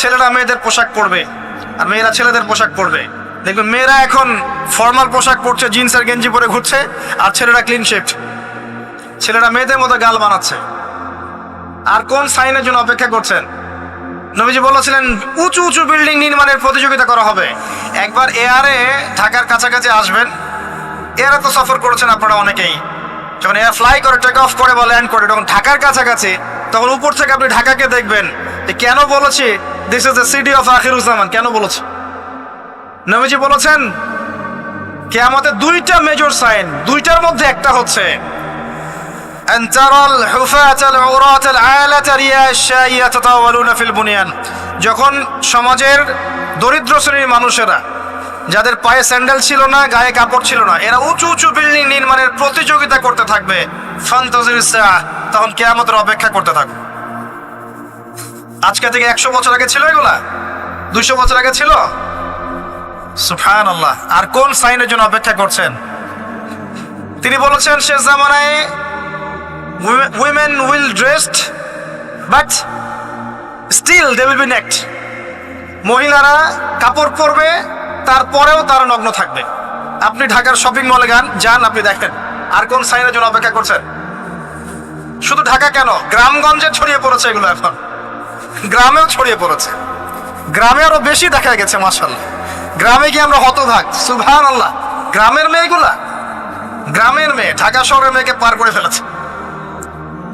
ছেলেরা মেয়েদের পোশাক পরবে আর মেয়েরা ছেলেদের পোশাক পরবে। দেখবেন মেয়েরা এখন ফর্মাল পোশাক পরছে জিন্স আর গেঞ্জি পরে ঘুরছে আর ছেলেরা ক্লিন শেফট ছেলেরা মেয়েদের মতো গাল বানাচ্ছে। আর কোন সাইনের জন্য অপেক্ষা করছেন? নবীজি বলেছিলেন, উঁচু উঁচু বিল্ডিং নির্মাণের প্রতিযোগিতা করা হবে। একবার এয়ারে ঢাকার কাছাকাছি আসবেন। এয়ারে তো সফর করেছেন আপনারা অনেকেই। যখন এয়ার ফ্লাই করে টেক অফ করে বা ল্যান্ড করে তখন ঢাকার কাছাকাছি, তখন উপর থেকে আপনি ঢাকাকে দেখবেন যে কেন বলেছি? this is the city of Akhiruzzaman কেন বলেছি নবীজি বলেছেন কেয়ামতের দুইটা মেজর সাইন দুইটার মধ্যে একটা হচ্ছে أن ترى الحفاة العراة العالة رياء الشاء يتطاولون في البنيان যখন সমাজের দরিদ্র শ্রেণীর মানুষেরা যাদের পায়ে স্যান্ডেল ছিল না গায়ে কাপড় ছিল না এরা উঁচু উঁচু বিল্ডিং নির্মাণের প্রতিযোগিতা করতে থাকবে ফান্তাজির সাআ, তখন কেয়ামতের অপেক্ষা করতে থাকবে আজকে থেকে একশো বছর আগে ছিল এগুলা? দুইশো বছর আগে ছিল? সুফান আল্লাহ আর কোন সাইনের জন্য অপেক্ষা করছেন? তিনি বলেছেন, শেষ জামানায় women will dressed but still they will be naked. মহিলারা কাপড় পরবে, তারপরেও তারা নগ্ন থাকবে। আপনি ঢাকার শপিং মলে গান যান, আপনি দেখেন। আর কোন সাইনের জন্য অপেক্ষা করছেন? শুধু ঢাকা কেন? গ্রামগঞ্জে ছড়িয়ে পড়েছে এগুলো এখন। গ্রামেও ছড়িয়ে পড়েছে। গ্রামে আরও বেশি দেখা গেছে মাসাল্লাহ গ্রামে গিয়ে আমরা হতভাগ। সুভান আল্লাহ গ্রামের মেয়েগুলা? গ্রামের মেয়ে, ঢাকা শহরের মেয়েকে পার করে ফেলেছে।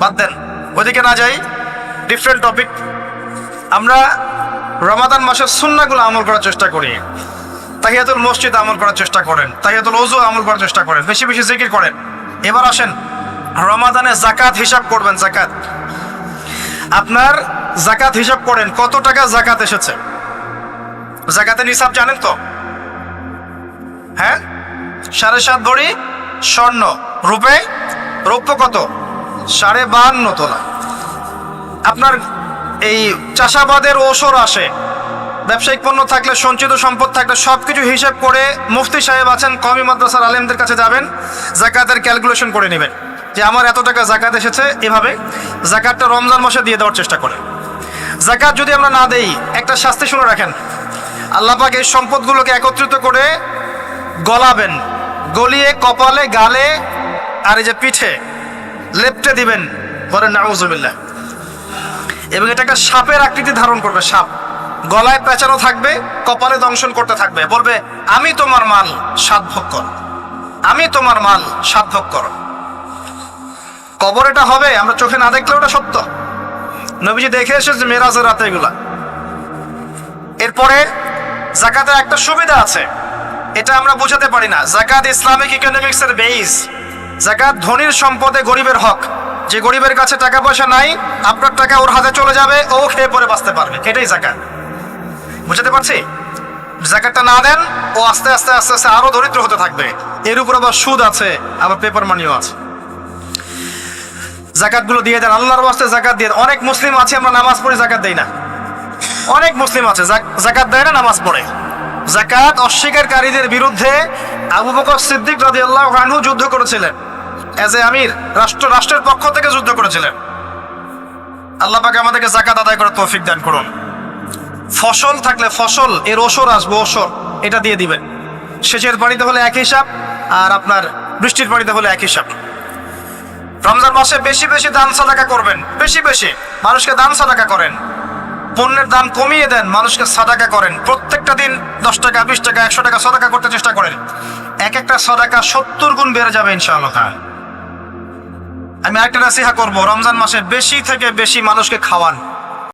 বাদ দেন, ওদিকে না যাই ডিফারেন্ট টপিক আমরা রমাদান মাসের সুন্নাগুলো আমল করার চেষ্টা করি। তাহিয়াতুল মসজিদ আমল করার চেষ্টা করেন। তাহিয়াতুল ওজু আমল করার চেষ্টা করেন। বেশি বেশি জিকির করেন। এবার আসেন, রমাদানে জাকাত হিসাব করবেন জাকাত আপনার জাকাত হিসাব করেন, কত টাকা জাকাত এসেছে? জাকাতের হিসাব জানেন তো? হ্যাঁ? সাড়ে সাত ভরি স্বর্ণ, রূপে, রৌপ্য কত? সাড়ে বাহান্ন তোলা। আপনার এই চাষাবাদের ওসর আসে। ব্যবসায়িক পণ্য থাকলে, সঞ্চিত সম্পদ থাকলে সব কিছু হিসাব করে মুফতি সাহেব আছেন কমি মাদ্রাসার আলেমদের কাছে যাবেন, জাকাতের ক্যালকুলেশন করে নেবেন যে আমার এত টাকা জাকাত এসেছে, এভাবে জাকাতটা রমজান মাসে দিয়ে দেওয়ার চেষ্টা করে। জাকাত যদি আমরা না দেই, একটা শাস্তি শুনে রাখেন। আল্লাহ পাক এই সম্পদগুলোকে একত্রিত করে গলাবেন, গলিয়ে কপালে, গালে আর এই যে পিঠে লেপটে দিবেন, বলেন নাউজুবিল্লাহ। এবং এটা একটা সাপের আকৃতি ধারণ করবে, সাপ। গলায় পেঁচানো থাকবে, কপালে দংশন করতে থাকবে। বলবে, আমি তোমার মাল সাত ভোগ কর। আমি তোমার মাল সাত ভোগ কর। কবর এটা হবে, আমরা চোখে না দেখলে ওটা সত্য। নবীজি দেখে এসেছে মেরাজের রাতে এগুলা। এরপরে জাকাতের একটা সুবিধা আছে। এটা আমরা বোঝাতে পারি না। জাকাত ইসলামিক ইকোনমিক্স এর বেইস জাকাত ধনীর সম্পদে গরিবের হক। যে গরিবের কাছে টাকা পয়সা নাই, আপনার টাকা ওর হাতে চলে যাবে, ও খেয়ে পরে বাঁচতে পারবে। এটাই জাকাত। বুঝাতে পারছি? জাকাতটা না দেন, ও আস্তে আস্তে আস্তে আস্তে আরও দরিদ্র হতে থাকবে। এর উপর আবার সুদ আছে, আবার পেপার মানিও আছে। জাকাতগুলো দিয়ে দেন, আল্লাহর বাস্তে জাকাত দিয়ে অনেক মুসলিম আছে, আমরা নামাজ পড়ে জাকাত দেই না। অনেক মুসলিম আছে, জাক- জাকাত দেয় না, নামাজ পড়ে। জাকাত অস্বীকারীদের বিরুদ্ধে আবু বকর সিদ্দিক রাজি আল্লাহ আনহু যুদ্ধ করেছিলেন। এজ এ আমির, রাষ্ট্র, রাষ্ট্রের পক্ষ থেকে যুদ্ধ করেছিলেন। আল্লাহ পাকে আমাদেরকে জাকাত আদায় করার তৌফিক দান করুন। ফসল থাকলে ফসল, এর ওসর আসবে ওসর এটা দিয়ে দিবেন। সেচের পানিতে হলে এক হিসাব, আর আপনার বৃষ্টির পানিতে হলে এক হিসাব। রমজান মাসে বেশি বেশি দান সাদাকা করবেন, বেশি বেশি। মানুষকে দান সাদাকা করেন। পণ্যের দাম কমিয়ে দেন, মানুষকে সাদাকা করেন। প্রত্যেকটা দিন দশ টাকা, বিশ টাকা, একশো টাকা সদাকা করতে চেষ্টা করেন। এক একটা সদাকা সত্তর গুণ বেড়ে যাবে ইনশাআল্লাহ। আমি আরেকটা নাসিহা করব, রমজান মাসে বেশি থেকে বেশি মানুষকে খাওয়ান।